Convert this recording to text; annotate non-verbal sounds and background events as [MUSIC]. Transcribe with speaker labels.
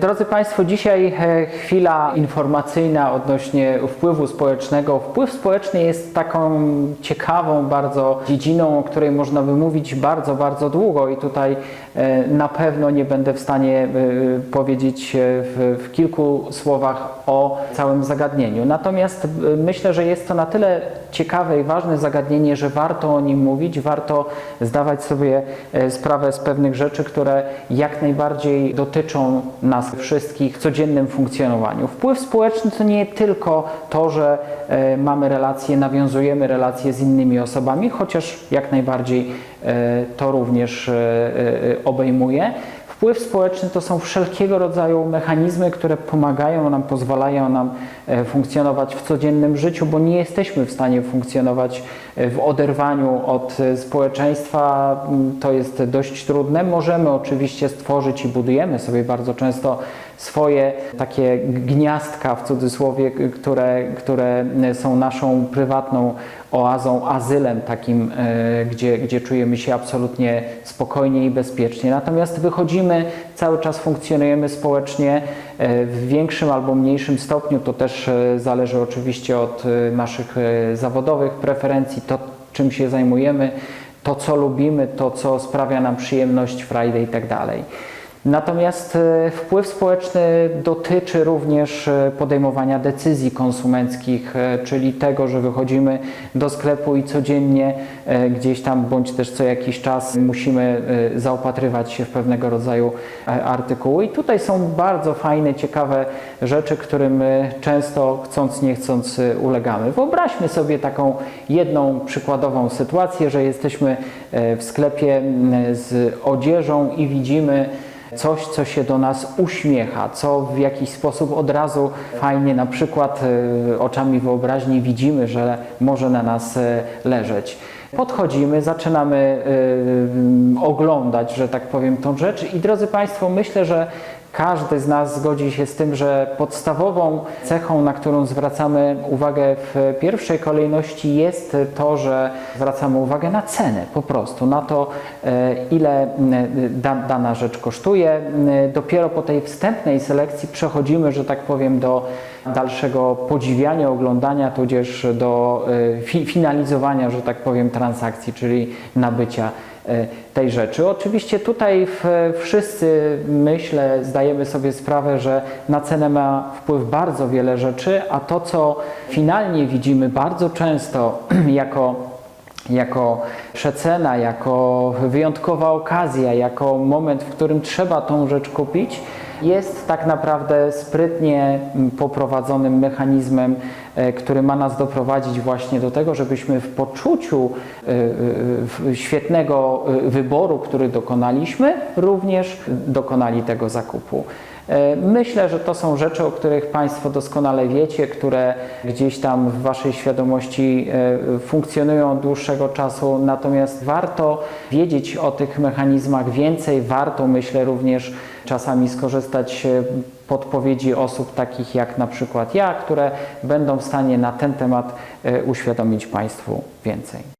Speaker 1: Drodzy Państwo, dzisiaj e, chwila informacyjna odnośnie wpływu społecznego. Wpływ społeczny jest taką ciekawą bardzo dziedziną, o której można by mówić bardzo, bardzo długo i tutaj e, na pewno nie będę w stanie e, powiedzieć w, kilku słowach o całym zagadnieniu. Natomiast myślę, że jest to na tyle ciekawe i ważne zagadnienie, że warto o nim mówić, warto zdawać sobie sprawę z pewnych rzeczy, które jak najbardziej dotyczą nas wszystkich w codziennym funkcjonowaniu. Wpływ społeczny to nie tylko to, że e, mamy relacje, nawiązujemy relacje z innymi osobami, chociaż jak najbardziej e, to również e, obejmuje. Wpływ społeczny to są wszelkiego rodzaju mechanizmy, które pomagają nam, pozwalają nam funkcjonować w codziennym życiu, bo nie jesteśmy w stanie funkcjonować e, w oderwaniu od e, społeczeństwa. Mm, To jest dość trudne. Możemy oczywiście stworzyć i budujemy sobie bardzo często swoje takie gniazdka w cudzysłowie, które, które są naszą prywatną oazą, azylem takim, e, gdzie, gdzie czujemy się absolutnie spokojnie i bezpiecznie. Natomiast wychodzimy, cały czas funkcjonujemy społecznie e, w większym albo mniejszym stopniu. To też e, zależy oczywiście od e, naszych e, zawodowych preferencji, to czym się zajmujemy, to co lubimy, to co sprawia nam przyjemność, frajdę i tak. Natomiast e, wpływ społeczny dotyczy również e, podejmowania decyzji konsumenckich, e, czyli tego, że wychodzimy do sklepu i codziennie gdzieś tam bądź też co jakiś czas musimy zaopatrywać się w pewnego rodzaju artykuły. I tutaj są bardzo fajne, ciekawe rzeczy, którym często chcąc nie chcąc ulegamy. Wyobraźmy sobie taką jedną przykładową sytuację, że jesteśmy w sklepie z odzieżą i widzimy coś, co się do nas uśmiecha, co w jakiś sposób od razu fajnie, na przykład e, oczami wyobraźni widzimy, że może na nas e, leżeć. Podchodzimy, zaczynamy e, oglądać, że tak powiem, tą rzecz i drodzy Państwo, myślę, że każdy z nas zgodzi się z tym, że podstawową cechą, na którą zwracamy uwagę w pierwszej kolejności jest to, że zwracamy uwagę na cenę po prostu, na to, e, ile da, dana rzecz kosztuje. M, Dopiero po tej wstępnej selekcji przechodzimy, że tak powiem, do dalszego podziwiania, oglądania, tudzież do e, fi, finalizowania, że tak powiem, transakcji, czyli nabycia e, tej rzeczy. Oczywiście tutaj wszyscy, myślę, zdajemy sobie sprawę, że na cenę ma wpływ bardzo wiele rzeczy, a to, co finalnie widzimy bardzo często [CLEARS THROAT] jako jako przecena, jako wyjątkowa okazja, jako moment, w którym trzeba tą rzecz kupić, jest tak naprawdę sprytnie poprowadzonym mechanizmem, e, który ma nas doprowadzić właśnie do tego, żebyśmy w poczuciu e, e, świetnego e, wyboru, który dokonaliśmy, również dokonali tego zakupu. E, Myślę, że to są rzeczy, o których Państwo doskonale wiecie, które gdzieś tam w Waszej świadomości e, funkcjonują od dłuższego czasu, natomiast warto wiedzieć o tych mechanizmach więcej, warto myślę również czasami skorzystać e, podpowiedzi osób takich jak na przykład ja, które będą w stanie na ten temat e, uświadomić Państwu więcej.